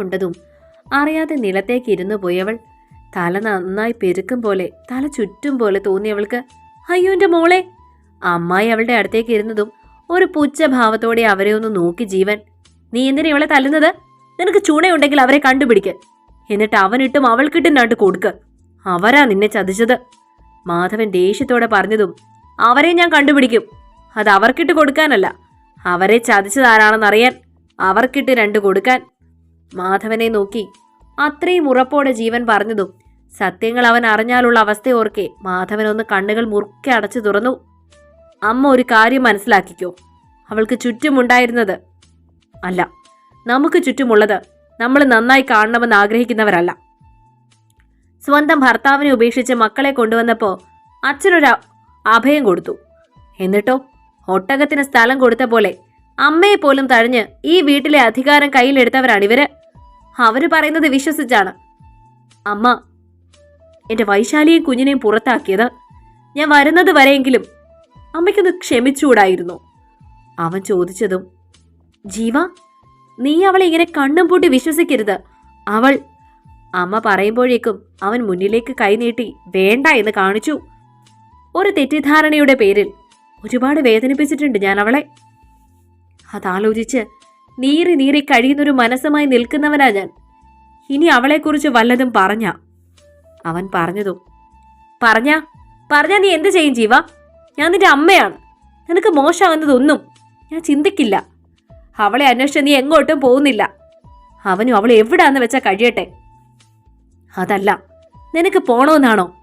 കൊണ്ടതും അറിയാതെ നിലത്തേക്ക് ഇരുന്നു പോയവൾ തല നന്നായി പെരുക്കും പോലെ തല ചുറ്റും പോലെ തോന്നിയവൾക്ക് അയ്യോ എന്റെ മോളെ! അമ്മായി അവളുടെ അടുത്തേക്ക് ഇരുന്നതും ഒരു പുച്ഛഭാവത്തോടെ അവരെ ഒന്ന് നോക്കി ജീവൻ നീ എന്തിനാ ഇവളെ തല്ലുന്നത്? നിനക്ക് ചൂണയുണ്ടെങ്കിൽ അവരെ കണ്ടുപിടിക്ക്. എന്നിട്ട് അവനിട്ടും അവൾക്കിട്ടും നാട്ട് കൊടുക്ക്. അവരാ നിന്നെ ചതിച്ചത്. മാധവൻ ദേഷ്യത്തോടെ പറഞ്ഞതും അവരെ ഞാൻ കണ്ടുപിടിക്കും. അത് അവർക്കിട്ട് കൊടുക്കാനല്ല. അവരെ ചതിച്ചതാരാണെന്നറിയാൻ അവർക്കിട്ട് രണ്ട് കൊടുക്കാൻ മാധവനെ നോക്കി. അത്രയും ഉറപ്പോടെ ജീവൻ പറഞ്ഞതും സത്യങ്ങൾ അവൻ അറിഞ്ഞാലുള്ള മാധവൻ ഒന്ന് കണ്ണുകൾ മുറുക്കെ അടച്ചു തുറന്നു. അമ്മ ഒരു കാര്യം മനസ്സിലാക്കിക്കോ. അവൾക്ക് ചുറ്റുമുണ്ടായിരുന്നത് അല്ല നമുക്ക് ചുറ്റുമുള്ളത് നമ്മൾ നന്നായി കാണണമെന്ന് ആഗ്രഹിക്കുന്നവരല്ല. സ്വന്തം ഭർത്താവിനെ ഉപേക്ഷിച്ച് മക്കളെ കൊണ്ടുവന്നപ്പോൾ അച്ഛനൊരു അഭയം കൊടുത്തു. എന്നിട്ടോ? ഒട്ടകത്തിന് സ്ഥലം കൊടുത്ത പോലെ അമ്മയെ പോലും തഴഞ്ഞ് ഈ വീട്ടിലെ അധികാരം കയ്യിലെടുത്തവരാണിവര് അവർ പറയുന്നത് വിശ്വസിച്ചാണ്. അമ്മ എന്റെ വൈശാലിയും കുഞ്ഞിനെയും പുറത്താക്കിയത് ഞാൻ വരുന്നത് വരെയെങ്കിലും അമ്മയ്ക്കൊന്ന് ക്ഷമിച്ചുകൂടായിരുന്നു അവൻ ചോദിച്ചതും ജീവ നീ അവളെ ഇങ്ങനെ കണ്ണും പൂട്ടി വിശ്വസിക്കരുത്. അവൾ അമ്മ പറയുമ്പോഴേക്കും അവൻ മുന്നിലേക്ക് കൈനീട്ടി വേണ്ട എന്ന് കാണിച്ചു. ഒരു തെറ്റിദ്ധാരണയുടെ പേരിൽ ഒരുപാട് വേദനിപ്പിച്ചിട്ടുണ്ട് ഞാൻ അവളെ. അതാലോചിച്ച് നീറി നീറി കഴിയുന്നൊരു മനസ്സുമായി നിൽക്കുന്നവനാ ഞാൻ. ഇനി അവളെക്കുറിച്ച് വല്ലതും പറഞ്ഞ. അവൻ പറഞ്ഞതും പറഞ്ഞ പറഞ്ഞ നീ എന്ത് ചെയ്യും ജീവ? ഞാൻ നിന്റെ അമ്മയാണ്. നിനക്ക് മോശമാകുന്നതൊന്നും ഞാൻ ചിന്തിക്കില്ല. അവളെ അന്വേഷിച്ച് നീ എങ്ങോട്ടും പോകുന്നില്ല. അവനും അവൾ എവിടാന്ന് വെച്ചാൽ കഴിയട്ടെ? അതല്ല നിനക്ക് പോണോന്നാണോ?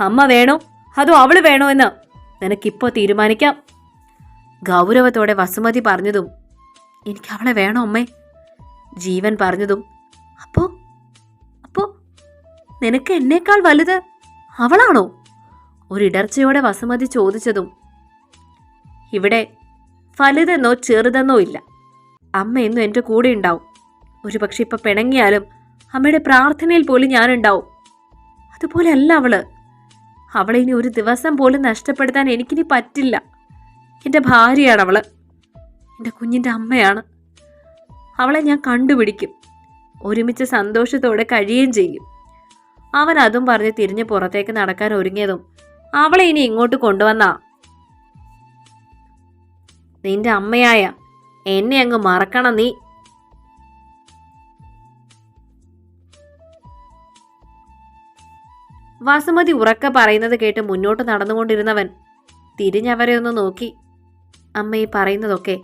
അമ്മ വേണോ? അതോ അവൾ വേണോ എന്ന് നിനക്കിപ്പോ തീരുമാനിക്കാം? ഗൗരവത്തോടെ വസുമതി പറഞ്ഞതും എനിക്ക് അവളെ വേണോ അമ്മേ? ജീവൻ പറഞ്ഞതും അപ്പോ? അപ്പോ? നിനക്ക് എന്നേക്കാൾ വലുത് അവളാണോ? ഒരിടർച്ചയോടെ വസുമതി ചോദിച്ചതും ഇവിടെ വലുതെന്നോ ചെറുതെന്നോ ഇല്ല. അമ്മ എന്നും എന്റെ കൂടെ ഉണ്ടാവും. ഒരുപക്ഷെ ഇപ്പൊ പിണങ്ങിയാലും അമ്മയുടെ പ്രാർത്ഥനയിൽ പോലും ഞാനുണ്ടാവും. അതുപോലെയല്ല അവൾ. അവളെ ഇനി ഒരു ദിവസം പോലും നഷ്ടപ്പെടുത്താൻ എനിക്കിനി പറ്റില്ല. എന്റെ ഭാര്യയാണ് അവൾ എന്റെ കുഞ്ഞിന്റെ അമ്മയാണ്. അവളെ ഞാൻ കണ്ടുപിടിക്കും. ഒരുമിച്ച് സന്തോഷത്തോടെ കഴിയുകയും ചെയ്യും. അവൻ അതും പറഞ്ഞ് തിരിഞ്ഞ് പുറത്തേക്ക് നടക്കാൻ ഒരുങ്ങിയതും അവളെ ഇനി ഇങ്ങോട്ട് കൊണ്ടുവന്നാ. നിന്റെ അമ്മയായ എന്നെ അങ്ങ് മറക്കണം നീ. വാസുമതി ഉറക്ക പറയുന്നത് കേട്ട് മുന്നോട്ട് നടന്നുകൊണ്ടിരുന്നവൻ തിരിഞ്ഞവരെ ഒന്ന് നോക്കി. അമ്മ ഈ പറയുന്നതൊക്കെ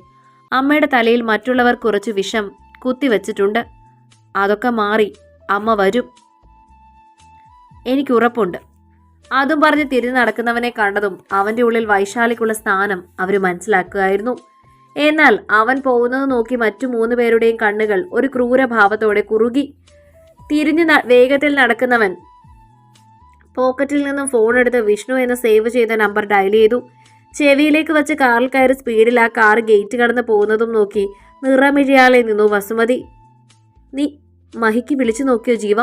അമ്മയുടെ തലയിൽ മറ്റുള്ളവർ കുറച്ച് വിഷം കുത്തിവെച്ചിട്ടുണ്ട്. അതൊക്കെ മാറി അമ്മ വരും. എനിക്ക് ഉറപ്പുണ്ട് അതും പറഞ്ഞ് തിരിഞ്ഞു നടക്കുന്നവനെ കണ്ടതും അവന്റെ ഉള്ളിൽ വൈശാലിക്കുള്ള സ്ഥാനം അവർ മനസ്സിലാക്കുകയായിരുന്നു. എന്നാൽ അവൻ പോകുന്നത് നോക്കി മറ്റു മൂന്ന് പേരുടെയും കണ്ണുകൾ ഒരു ക്രൂരഭാവത്തോടെ കുറുകി. തിരിഞ്ഞു വേഗത്തിൽ നടക്കുന്നവൻ പോക്കറ്റിൽ നിന്നും ഫോൺ എടുത്ത് വിഷ്ണു എന്ന് സേവ് ചെയ്ത നമ്പർ ഡയൽ ചെയ്തു. ചെവിയിലേക്ക് വെച്ച് കാറിൽ കയറി സ്പീഡിൽ ആ കാർ ഗേറ്റ് കടന്ന് പോകുന്നതും നോക്കി നിറമിഴിയാളെ നിന്നു വസുമതി നീ മഹിക്ക് വിളിച്ചു നോക്കിയോ ജീവ?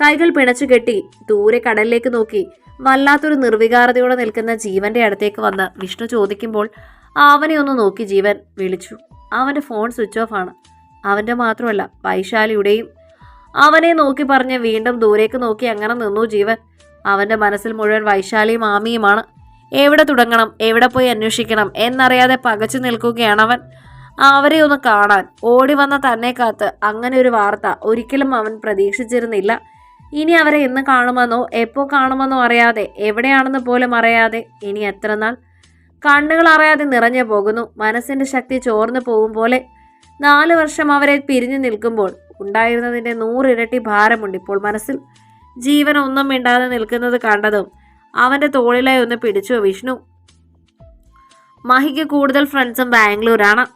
കൈകൾ പിണച്ചു കെട്ടി ദൂരെ കടലിലേക്ക് നോക്കി വല്ലാത്തൊരു നിർവികാരതയോടെ നിൽക്കുന്ന ജീവന്റെ അടുത്തേക്ക് വന്ന് വിഷ്ണു ചോദിക്കുമ്പോൾ അവനെ ഒന്ന് നോക്കി ജീവൻ വിളിച്ചു. അവന്റെ ഫോൺ സ്വിച്ച് ഓഫ് ആണ്. അവന്റെ മാത്രമല്ല വൈശാലിയുടെയും. അവനെ നോക്കി പറഞ്ഞ് വീണ്ടും ദൂരേക്ക് നോക്കി അങ്ങനെ നിന്നു ജീവൻ. അവന്റെ മനസ്സിൽ മുഴുവൻ വൈശാലിയും ആമിയുമാണ്. എവിടെ തുടങ്ങണം എവിടെ പോയി അന്വേഷിക്കണം എന്നറിയാതെ പകച്ചു നിൽക്കുകയാണ് അവൻ. അവരെ ഒന്ന് കാണാൻ. ഓടി വന്ന തന്നെ കാത്ത് അങ്ങനെ ഒരു വാർത്ത ഒരിക്കലും അവൻ പ്രതീക്ഷിച്ചിരുന്നില്ല. ഇനി അവരെ എന്ന് കാണുമെന്നോ എപ്പോൾ കാണുമെന്നോ അറിയാതെ എവിടെയാണെന്ന് പോലും അറിയാതെ ഇനി എത്ര നാൾ? കണ്ണുകൾ അറിയാതെ നിറഞ്ഞു പോകുന്നു. മനസ്സിന്റെ ശക്തി ചോർന്നു പോകും പോലെ. നാല് വർഷം അവരെ പിരിഞ്ഞു നിൽക്കുമ്പോൾ ഉണ്ടായിരുന്നതിന്റെ നൂറിരട്ടി ഭാരമുണ്ട് ഇപ്പോൾ മനസ്സിൽ. ജീവൻ ഒന്നും മിണ്ടാതെ നിൽക്കുന്നത് കണ്ടതും അവന്റെ തോളിലായി ഒന്ന് പിടിച്ചു വിഷ്ണു? മഹിക്ക് കൂടുതൽ ഫ്രണ്ട്സും ബാംഗ്ലൂരാണ്.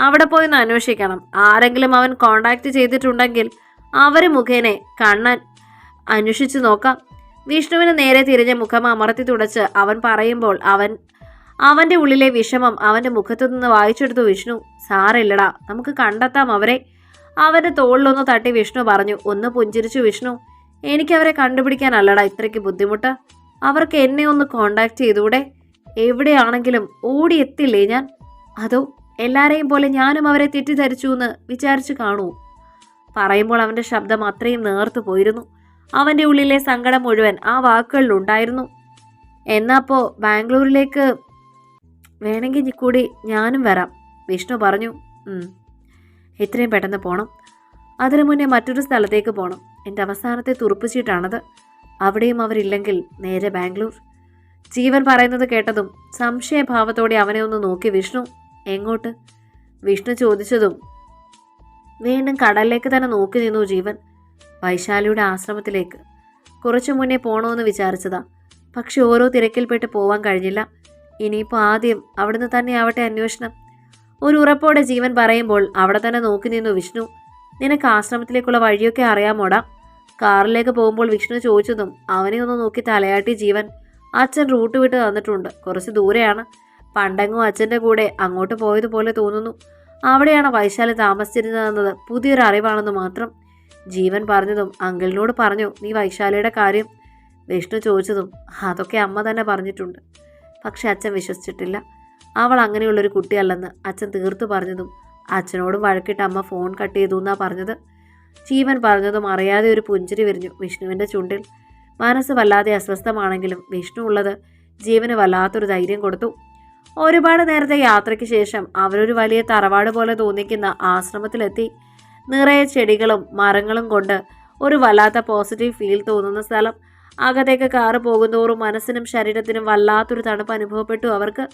അവിടെ പോയി ഒന്ന് അന്വേഷിക്കണം. ആരെങ്കിലും അവൻ കോണ്ടാക്ട് ചെയ്തിട്ടുണ്ടെങ്കിൽ അവർ മുഖേന കണ്ണൻ അന്വേഷിച്ചു നോക്കാം. വിഷ്ണുവിന് നേരെ തിരിഞ്ഞ മുഖം അമർത്തി തുടച്ച് അവൻ പറയുമ്പോൾ അവൻ അവന്റെ ഉള്ളിലെ വിഷമം അവന്റെ മുഖത്തു നിന്ന് വായിച്ചെടുത്തു. വിഷ്ണു സാറില്ലടാ നമുക്ക് കണ്ടെത്താം അവരെ. അവന്റെ തോളിലൊന്ന് തട്ടി വിഷ്ണു പറഞ്ഞു. ഒന്ന് പുഞ്ചിരിച്ചു വിഷ്ണു. എനിക്കവരെ കണ്ടുപിടിക്കാനല്ലടാ ഇത്രയ്ക്ക് ബുദ്ധിമുട്ട്. അവർക്ക് എന്നെ ഒന്ന് കോണ്ടാക്ട് ചെയ്തുകൂടെ? എവിടെയാണെങ്കിലും ഓടിയെത്തില്ലേ ഞാൻ? അതോ എല്ലാരെയും പോലെ ഞാനും അവരെ തെറ്റിദ്ധരിച്ചു എന്ന് വിചാരിച്ചു കാണൂ പറയുമ്പോൾ അവന്റെ ശബ്ദം അത്രയും നേർത്തു പോയിരുന്നു. അവന്റെ ഉള്ളിലെ സങ്കടം മുഴുവൻ ആ വാക്കുകളിലുണ്ടായിരുന്നു. എന്നാപ്പോ ബാംഗ്ലൂരിലേക്ക് വേണമെങ്കിൽ കൂടി ഞാനും വരാം വിഷ്ണു പറഞ്ഞു. ഇത്രയും പെട്ടെന്ന് പോകണം അതിനു മുന്നേ മറ്റൊരു സ്ഥലത്തേക്ക് പോകണം എന്റെ അവസാനത്തെ തുറുപ്പുചീട്ടാണത്. അവിടെയും അവരില്ലെങ്കിൽ നേരെ ബാംഗ്ലൂർ. ജീവൻ പറയുന്നത് കേട്ടതും സംശയഭാവത്തോടെ അവനെ ഒന്ന് നോക്കി വിഷ്ണു എങ്ങോട്ട്? വിഷ്ണു ചോദിച്ചതും വീണ്ടും കടലിലേക്ക് തന്നെ നോക്കി നിന്നു ജീവൻ വൈശാലിയുടെ ആശ്രമത്തിലേക്ക്. കുറച്ചു മുന്നേ പോകണമെന്ന് വിചാരിച്ചതാ. പക്ഷെ ഓരോ തിരക്കിൽപ്പെട്ട് പോവാൻ കഴിഞ്ഞില്ല. ഇനിയിപ്പോൾ ആദ്യം അവിടുന്ന് തന്നെ ആവട്ടെ അന്വേഷണം. ഒരു ഉറപ്പോടെ ജീവൻ പറയുമ്പോൾ അവിടെ തന്നെ നോക്കി നിന്നു വിഷ്ണു നിനക്ക് ആശ്രമത്തിലേക്കുള്ള വഴിയൊക്കെ അറിയാമോടാ? കാറിലേക്ക് പോകുമ്പോൾ വിഷ്ണു ചോദിച്ചതും അവനെ ഒന്ന് നോക്കി തലയാട്ടി ജീവൻ അച്ഛൻ റൂട്ട് വിട്ട് തന്നിട്ടുണ്ട്. കുറച്ച് ദൂരെയാണ്. പണ്ടങ്ങും അച്ഛന്റെ കൂടെ അങ്ങോട്ട് പോയതുപോലെ തോന്നുന്നു. അവിടെയാണ് വൈശാലി താമസിച്ചിരുന്നതെന്നത് പുതിയൊരു അറിവാണെന്ന് മാത്രം. ജീവൻ പറഞ്ഞതും അങ്കിളിനോട് പറഞ്ഞു നീ വൈശാലിയുടെ കാര്യം വിഷ്ണു ചോദിച്ചതും അതൊക്കെ അമ്മ തന്നെ പറഞ്ഞിട്ടുണ്ട്. പക്ഷെ അച്ഛൻ വിശ്വസിച്ചിട്ടില്ല. അവൾ അങ്ങനെയുള്ളൊരു കുട്ടിയല്ലെന്ന് അച്ഛൻ തീർത്തു പറഞ്ഞതും അച്ഛനോടും വഴക്കിട്ട് അമ്മ ഫോൺ കട്ട് ചെയ്തു എന്നാണ് പറഞ്ഞത്. ജീവൻ പറഞ്ഞതും അറിയാതെ ഒരു പുഞ്ചിരി വിരിഞ്ഞു വിഷ്ണുവിന്റെ ചുണ്ടിൽ. മനസ്സ് വല്ലാതെ അസ്വസ്ഥമാണെങ്കിലും വിഷ്ണു ഉള്ളത് ജീവന് വല്ലാത്തൊരു ധൈര്യം കൊടുത്തു. ഒരുപാട് നേരത്തെ യാത്രയ്ക്ക് ശേഷം അവരൊരു വലിയ തറവാട് പോലെ തോന്നിക്കുന്ന ആശ്രമത്തിലെത്തി. നിറയെ ചെടികളും മരങ്ങളും കൊണ്ട് ഒരു വല്ലാത്ത പോസിറ്റീവ് ഫീൽ തോന്നുന്ന സ്ഥലം. അകത്തേക്ക് കാറ് പോകുന്തോറും മനസ്സിനും ശരീരത്തിനും വല്ലാത്തൊരു തണുപ്പ് അനുഭവപ്പെട്ടു അവർക്ക്.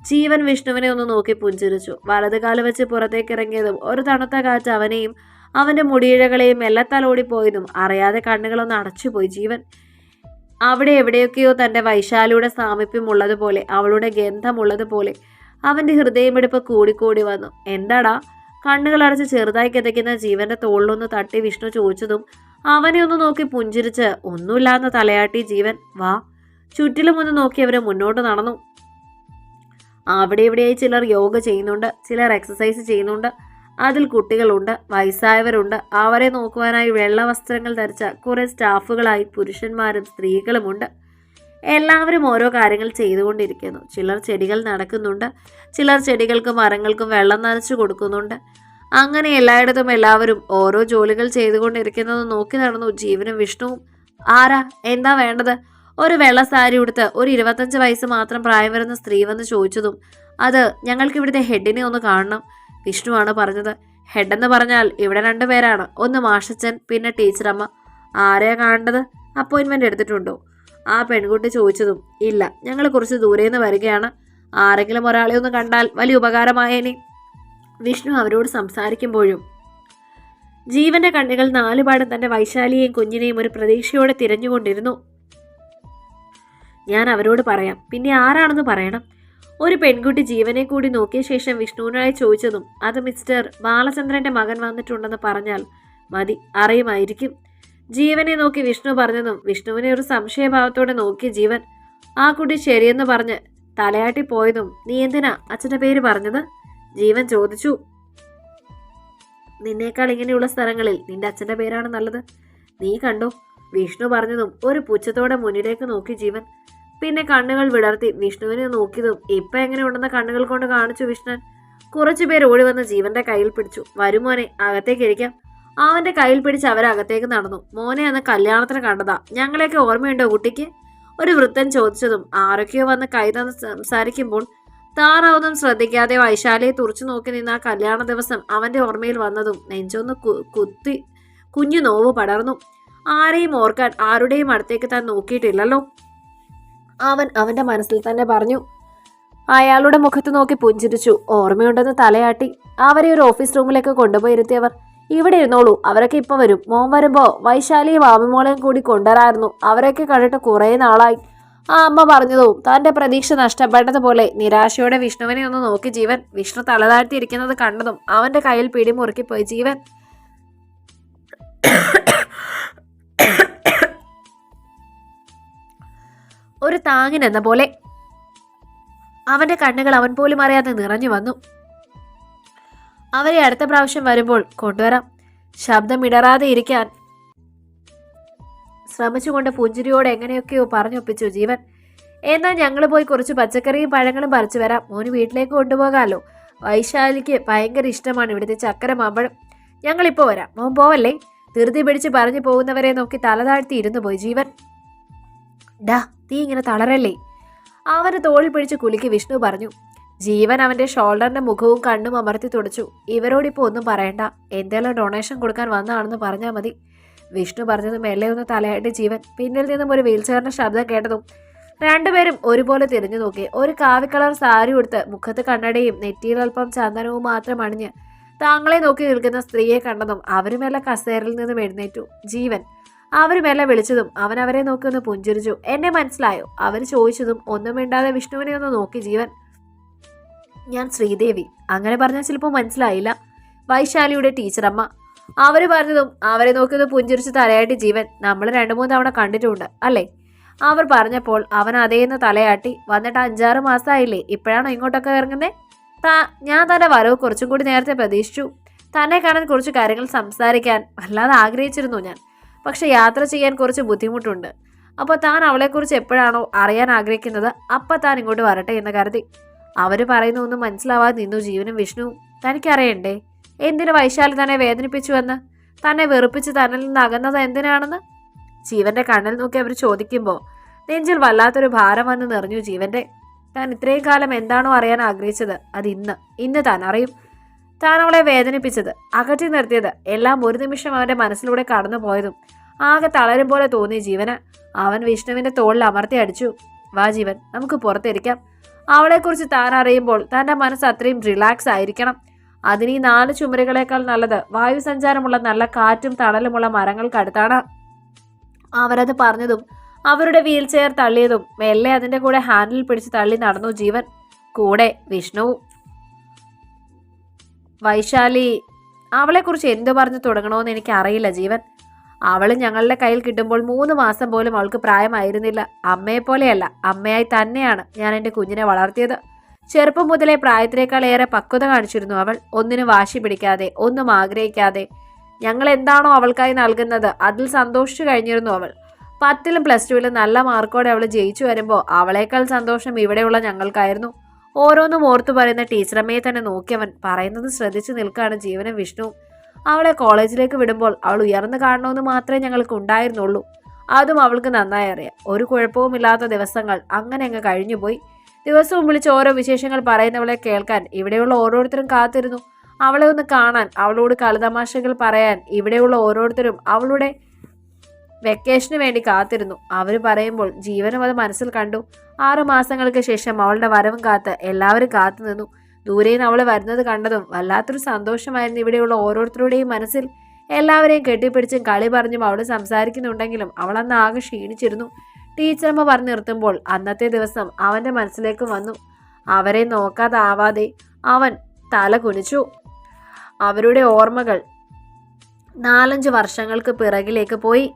ജീവൻ വിഷ്ണുവിനെ ഒന്ന് നോക്കി പുഞ്ചിരിച്ചു. വലത് കാൽ വെച്ച് പുറത്തേക്ക് ഇറങ്ങിയതും ഒരു തണുത്ത കാറ്റ് അവനെയും അവന്റെ മുടിയിഴകളെയും പോയതും അറിയാതെ കണ്ണുകളൊന്ന് അടച്ചുപോയി ജീവൻ. അവിടെ എവിടെയൊക്കെയോ തന്റെ വൈശാലിയുടെ സാമീപ്യം ഉള്ളതുപോലെ അവളുടെ ഗന്ധമുള്ളതുപോലെ അവന്റെ ഹൃദയമെടുപ്പ് കൂടിക്കൂടി വന്നു. എന്താടാ? കണ്ണുകൾ അടച്ച് ചെറുതായി കിതയ്ക്കുന്ന ജീവന്റെ തോളിലൊന്ന് തട്ടി വിഷ്ണു ചോദിച്ചതും അവനെ ഒന്ന് നോക്കി പുഞ്ചിരിച്ച് ഒന്നുമില്ലാന്ന് തലയാട്ടി ജീവൻ വാ. ചുറ്റിലും ഒന്ന് നോക്കി അവരെ മുന്നോട്ട് നടന്നു. അവിടെ ഇവിടെയായി ചിലർ യോഗ ചെയ്യുന്നുണ്ട് ചിലർ എക്സസൈസ് ചെയ്യുന്നുണ്ട്. അതിൽ കുട്ടികളുണ്ട് വയസ്സായവരുണ്ട്. അവരെ നോക്കുവാനായി വെള്ള വസ്ത്രങ്ങൾ ധരിച്ച കുറേ സ്റ്റാഫുകളായി പുരുഷന്മാരും സ്ത്രീകളുമുണ്ട്. എല്ലാവരും ഓരോ കാര്യങ്ങൾ ചെയ്തുകൊണ്ടിരിക്കുന്നു. ചിലർ ചെടികൾ നടക്കുന്നുണ്ട് ചിലർ ചെടികൾക്കും മരങ്ങൾക്കും വെള്ളം നനച്ചു കൊടുക്കുന്നുണ്ട്. അങ്ങനെ എല്ലായിടത്തും എല്ലാവരും ഓരോ ജോലികൾ ചെയ്തുകൊണ്ടിരിക്കുന്നത് നോക്കി നടന്നു. ജീവനും വിഷ്ണുവും. ആരാ? എന്താ വേണ്ടത്? ഒരു വെള്ള സാരി ഉടുത്ത് ഒരു ഇരുപത്തഞ്ച് വയസ്സ് മാത്രം പ്രായം വരുന്ന സ്ത്രീ വന്ന് ചോദിച്ചതും അത് ഞങ്ങൾക്ക് ഇവിടുത്തെ ഹെഡിനെ ഒന്ന് കാണണം. വിഷ്ണുവാണ് പറഞ്ഞത്. ഹെഡെന്ന് പറഞ്ഞാൽ ഇവിടെ രണ്ടു പേരാണ്. ഒന്ന് മാഷച്ചൻ പിന്നെ ടീച്ചറമ്മ. ആരെയാ കാണേണ്ടത്? അപ്പോയിൻമെന്റ് എടുത്തിട്ടുണ്ടോ? ആ പെൺകുട്ടി ചോദിച്ചതും ഇല്ല ഞങ്ങൾ കുറച്ച് ദൂരെ നിന്ന് വരികയാണ്. ആരെങ്കിലും ഒരാളെ ഒന്ന് കണ്ടാൽ വലിയ ഉപകാരമായേനെ. വിഷ്ണു അവരോട് സംസാരിക്കുമ്പോഴും ജീവന്റെ കണ്ണുകൾ നാലുപാടും തന്റെ വൈശാലിയെയും കുഞ്ഞിനെയും ഒരു പ്രതീക്ഷയോടെ തിരഞ്ഞുകൊണ്ടിരുന്നു. ഞാൻ അവരോട് പറയാം പിന്നെ ആരാണെന്ന് പറയണം? ഒരു പെൺകുട്ടി ജീവനെ കൂടി നോക്കിയ ശേഷം വിഷ്ണുവിനായി ചോദിച്ചതും അത് മിസ്റ്റർ ബാലചന്ദ്രന്റെ മകൻ വന്നിട്ടുണ്ടെന്ന് പറഞ്ഞാൽ മതി അറിയുമായിരിക്കും. ജീവനെ നോക്കി വിഷ്ണു പറഞ്ഞതും വിഷ്ണുവിനെ ഒരു സംശയഭാവത്തോടെ നോക്കിയ ജീവൻ ആ കുട്ടി ശരിയെന്ന് പറഞ്ഞ് തലയാട്ടി പോയതും നീ എന്തിനാ അച്ഛന്റെ പേര് പറഞ്ഞത്? ജീവൻ ചോദിച്ചു നിന്നേക്കാൾ ഇങ്ങനെയുള്ള സ്ഥലങ്ങളിൽ നിന്റെ അച്ഛന്റെ പേരാണ് നല്ലത്. നീ കണ്ടോ? വിഷ്ണു പറഞ്ഞതും ഒരു പുച്ഛത്തോടെ മുന്നിലേക്ക് നോക്കി ജീവൻ പിന്നെ കണ്ണുകൾ വിടർത്തി. വിഷ്ണുവിനെ നോക്കിയതും ഇപ്പൊ എങ്ങനെയുണ്ടെന്ന കണ്ണുകൾ കൊണ്ട് കാണിച്ചു വിഷ്ണൻ. കുറച്ചു പേർ ഓടി വന്ന് ജീവന്റെ കയ്യിൽ പിടിച്ചു. വരുമോനെ അകത്തേക്ക് ഇരിക്കാം. അവന്റെ കയ്യിൽ പിടിച്ച് അവരകത്തേക്ക് നടന്നു. മോനെ അന്ന് കല്യാണത്തിന് കണ്ടതാ. ഞങ്ങളെയൊക്കെ ഓർമ്മയുണ്ടോ കുട്ടിക്ക്? ഒരു വൃത്തൻ ചോദിച്ചതും ആരൊക്കെയോ വന്ന് കൈ തന്ന് സംസാരിക്കുമ്പോൾ താറാവൊന്നും ശ്രദ്ധിക്കാതെ വൈശാലിയെ തുറച്ചു നോക്കി നിന്ന ആ കല്യാണ ദിവസം അവന്റെ ഓർമ്മയിൽ വന്നതും നെഞ്ചൊന്ന് കുത്തി കുഞ്ഞു നോവ് പടർന്നു. ആരെയും ഓർക്കാൻ ആരുടെയും അടുത്തേക്ക് താൻ നോക്കിയിട്ടില്ലല്ലോ. അവൻ അവന്റെ മനസ്സിൽ തന്നെ പറഞ്ഞു. അയാളുടെ മുഖത്ത് നോക്കി പുഞ്ചിരിച്ചു. ഓർമ്മയുണ്ടെന്ന് തലയാട്ടി. അവരെ ഒരു ഓഫീസ് റൂമിലേക്ക് കൊണ്ടുപോയി ഇരുത്തിയവർ ഇവിടെ ഇരുന്നോളൂ അവരൊക്കെ ഇപ്പം വരും. മോൻ വരുമ്പോൾ വൈശാലിയും ആമിമോളെയും കൂടി കൊണ്ടുവരായിരുന്നു. അവരൊക്കെ കണ്ടിട്ട് കുറേ നാളായി. ആ അമ്മ പറഞ്ഞതും തന്റെ പ്രതീക്ഷ നഷ്ടപ്പെട്ടതുപോലെ നിരാശയോടെ വിഷ്ണുവിനെ ഒന്ന് നോക്കി ജീവൻ. വിഷ്ണു തലതാഴ്ത്തിയിരിക്കുന്നത് കണ്ടതും അവന്റെ കയ്യിൽ പിടിമുറുക്കിപ്പോയി ജീവൻ. ഒരു താങ്ങിനെന്ന പോലെ. അവന്റെ കണ്ണുകൾ അവൻ പോലും അറിയാതെ നിറഞ്ഞു വന്നു. അവരെ അടുത്ത പ്രാവശ്യം വരുമ്പോൾ കൊണ്ടുവരാം. ശബ്ദം ഇടറാതെ ഇരിക്കാൻ. ശ്രമിച്ചുകൊണ്ട് പുഞ്ചിരിയോട് എങ്ങനെയൊക്കെയോ പറഞ്ഞൊപ്പിച്ചു ജീവൻ. എന്നാൽ ഞങ്ങൾ പോയി കുറച്ച് പച്ചക്കറിയും പഴങ്ങളും പറിച്ചു വരാം. മോന് വീട്ടിലേക്ക് കൊണ്ടുപോകാമല്ലോ വൈശാലിക്ക് ഭയങ്കര ഇഷ്ടമാണ് ഇവിടുത്തെ ചക്കര മാമ്പഴം. ഞങ്ങളിപ്പോൾ വരാം. മോൻ പോവല്ലേ? ധൃതി പിടിച്ച് പറഞ്ഞു പോകുന്നവരെ നോക്കി തലതാഴ്ത്തി ഇരുന്നു പോയി ജീവൻ. ഡാ നീ ഇങ്ങനെ തളരല്ലേ? അവന് തോളിൽ പിടിച്ച് കുലുക്കി വിഷ്ണു പറഞ്ഞു. ജീവൻ അവന്റെ ഷോൾഡറിന്റെ മുഖവും കണ്ണും അമർത്തി തുടച്ചു. ഇവരോടിപ്പോൾ ഒന്നും പറയണ്ട. എന്തെല്ലാം ഡൊണേഷൻ കൊടുക്കാൻ വന്നതാണെന്ന് പറഞ്ഞാൽ മതി. വിഷ്ണു പറഞ്ഞത് മെല്ലെ ഒന്ന് തലയായിട്ട് ജീവൻ. പിന്നിൽ നിന്നും ഒരു വീൽചെയറിന്റെ ശബ്ദം കേട്ടതും രണ്ടുപേരും ഒരുപോലെ തിരിഞ്ഞു നോക്കി. ഒരു കാവി സാരി ഉടുത്ത് മുഖത്ത് കണ്ണടയും നെറ്റിയിൽ അല്പം ചന്ദനവും മാത്രം അണിഞ്ഞ് താങ്കളെ നോക്കി നിൽക്കുന്ന സ്ത്രീയെ കണ്ടതും അവരുമെല്ലാം കസേരയിൽ നിന്നും എഴുന്നേറ്റു. ജീവൻ അവരുമെല്ലാം വിളിച്ചതും അവൻ അവരെ നോക്കി ഒന്ന് പുഞ്ചിരിച്ചു. എന്നെ മനസ്സിലായോ? അവർ ചോദിച്ചതും ഒന്നും മിണ്ടാതെ വിഷ്ണുവിനെ ഒന്ന് നോക്കി ജീവൻ. ഞാൻ ശ്രീദേവി. അങ്ങനെ പറഞ്ഞാൽ ചിലപ്പോൾ മനസ്സിലായില്ല. വൈശാലിയുടെ ടീച്ചറമ്മ അവർ പറഞ്ഞതും അവരെ നോക്കി ഒന്ന് പുഞ്ചിരിച്ച് തലയാട്ടി ജീവൻ. നമ്മൾ രണ്ടു മൂന്ന് തവണ കണ്ടിട്ടുണ്ട് അല്ലേ? അവർ പറഞ്ഞപ്പോൾ അവൻ അതേന്ന് തലയാട്ടി. വന്നിട്ട് അഞ്ചാറ് മാസമായില്ലേ ഇപ്പോഴാണോ ഇങ്ങോട്ടൊക്കെ ഇറങ്ങുന്നേ? താ ഞാൻ തന്നെ വരവ് കുറച്ചും കൂടി നേരത്തെ പ്രതീക്ഷിച്ചു. തന്നെ കാണാൻ കുറച്ച് കാര്യങ്ങൾ സംസാരിക്കാൻ വല്ലാതെ ആഗ്രഹിച്ചിരുന്നു ഞാൻ. പക്ഷെ യാത്ര ചെയ്യാൻ കുറച്ച് ബുദ്ധിമുട്ടുണ്ട്. അപ്പോൾ താൻ അവളെക്കുറിച്ച് എപ്പോഴാണോ അറിയാൻ ആഗ്രഹിക്കുന്നത് അപ്പം താൻ ഇങ്ങോട്ട് വരട്ടെ എന്ന് കരുതി. അവർ പറയുന്ന ഒന്നും മനസ്സിലാവാതെ നിന്നു ജീവനും വിഷ്ണുവും. തനിക്കറിയണ്ടേ? എന്തിനു വൈശാലി തന്നെ വേദനിപ്പിച്ചുവെന്ന് തന്നെ വെറുപ്പിച്ച് തന്നിൽ നിന്ന് അകന്നത് എന്തിനാണെന്ന്? ജീവന്റെ കണ്ണിൽ നോക്കി അവർ ചോദിക്കുമ്പോൾ നെഞ്ചിൽ വല്ലാത്തൊരു ഭാരം വന്ന് നിറഞ്ഞു ജീവന്റെ. താൻ ഇത്രയും കാലം എന്താണോ അറിയാൻ ആഗ്രഹിച്ചത് അത് ഇന്ന് ഇന്ന് താൻ അറിയും. താൻ അവളെ വേദനിപ്പിച്ചത് അകറ്റി നിർത്തിയത് എല്ലാം ഒരു നിമിഷം അവന്റെ മനസ്സിലൂടെ കടന്നു പോയതും. ആകെ തളരും പോലെ തോന്നി ജീവന് അവൻ വിഷ്ണുവിന്റെ തോളിൽ അമർത്തി അടിച്ചു. വാ ജീവൻ നമുക്ക് പുറത്തിരിക്കാം. അവളെക്കുറിച്ച് താൻ അറിയുമ്പോൾ തന്റെ മനസ്സ് അത്രയും റിലാക്സ് ആയിരിക്കണം. അതിന് ഈ നാല് ചുമരുകളേക്കാൾ നല്ലത് വായു സഞ്ചാരമുള്ള നല്ല കാറ്റും തണലുമുള്ള മരങ്ങൾക്കടുത്താണ്. അവരത് പറഞ്ഞതും അവരുടെ വീൽ ചെയർ തള്ളിയതും മെല്ലെ അതിന്റെ കൂടെ ഹാൻഡിൽ പിടിച്ച് തള്ളി നടന്നു ജീവൻ. കൂടെ വിഷ്ണുവും. വൈശാലി അവളെക്കുറിച്ച് എന്തു പറഞ്ഞു തുടങ്ങണമെന്ന് എനിക്ക് അറിയില്ല ജീവൻ. അവൾ ഞങ്ങളുടെ കയ്യിൽ കിട്ടുമ്പോൾ മൂന്ന് മാസം പോലും അവൾക്ക് പ്രായമായിരുന്നില്ല. അമ്മയെ പോലെയല്ല അമ്മയായി തന്നെയാണ് ഞാൻ എന്റെ കുഞ്ഞിനെ വളർത്തിയത്. ചെറുപ്പം മുതലേ പ്രായത്തിനേക്കാൾ ഏറെ പക്വത കാണിച്ചിരുന്നു അവൾ. ഒന്നിനും വാശി പിടിക്കാതെ ഒന്നും ആഗ്രഹിക്കാതെ. ഞങ്ങൾ എന്താണോ അവൾക്കായി നൽകുന്നത് അതിൽ സന്തോഷിച്ചു കഴിഞ്ഞിരുന്നു അവൾ. പത്തിലും പ്ലസ് ടുവിലും നല്ല മാർക്കോടെ അവൾ ജയിച്ചു വരുമ്പോൾ അവളേക്കാൾ സന്തോഷം ഇവിടെയുള്ള ഞങ്ങൾക്കായിരുന്നു. ഓരോന്നും ഓർത്തു പറയുന്ന ടീച്ചറമ്മയെ തന്നെ നോക്കിയവൻ പറയുന്നത് ശ്രദ്ധിച്ചു നിൽക്കുകയാണ് ജീവനും വിഷ്ണു അവളെ കോളേജിലേക്ക് വിടുമ്പോൾ അവൾ ഉയർന്നു കാണണമെന്ന് മാത്രമേ ഞങ്ങൾക്ക് ഉണ്ടായിരുന്നുള്ളൂ. അതും അവൾക്ക് നന്നായി അറിയാം. ഒരു കുഴപ്പവുമില്ലാത്ത ദിവസങ്ങൾ അങ്ങനെ അങ്ങ് കഴിഞ്ഞുപോയി ദിവസവും വിളിച്ച് ഓരോ വിശേഷങ്ങൾ പറയുന്നവളെ കേൾക്കാൻ ഇവിടെയുള്ള ഓരോരുത്തരും കാത്തിരുന്നു. അവളെ ഒന്ന് കാണാൻ അവളോട് കളിതമാശകൾ പറയാൻ ഇവിടെയുള്ള ഓരോരുത്തരും അവളുടെ വെക്കേഷന് വേണ്ടി കാത്തിരുന്നു. അവർ പറയുമ്പോൾ ജീവനും അത് മനസ്സിൽ കണ്ടു. ആറു മാസങ്ങൾക്ക് ശേഷം അവളുടെ വരവും കാത്ത് എല്ലാവരും കാത്തു നിന്നു. ദൂരെ നിന്ന് അവൾ വരുന്നത് കണ്ടതും വല്ലാത്തൊരു സന്തോഷമായിരുന്നു ഇവിടെയുള്ള ഓരോരുത്തരുടെയും മനസ്സിൽ. എല്ലാവരെയും കെട്ടിപ്പിടിച്ചും കളി പറഞ്ഞും അവൾ സംസാരിക്കുന്നുണ്ടെങ്കിലും അവൾ അന്ന് ആകെ ക്ഷീണിച്ചിരുന്നു. ടീച്ചറമ്മ പറഞ്ഞു നിർത്തുമ്പോൾ അന്നത്തെ ദിവസം അവന്റെ മനസ്സിലേക്ക് വന്നു. അവരെ നോക്കാതാവാതെ അവൻ തല കുനിച്ചു. അവരുടെ ഓർമ്മകൾ നാലഞ്ച് വർഷങ്ങൾക്ക് പിറകിലേക്ക് പോയി.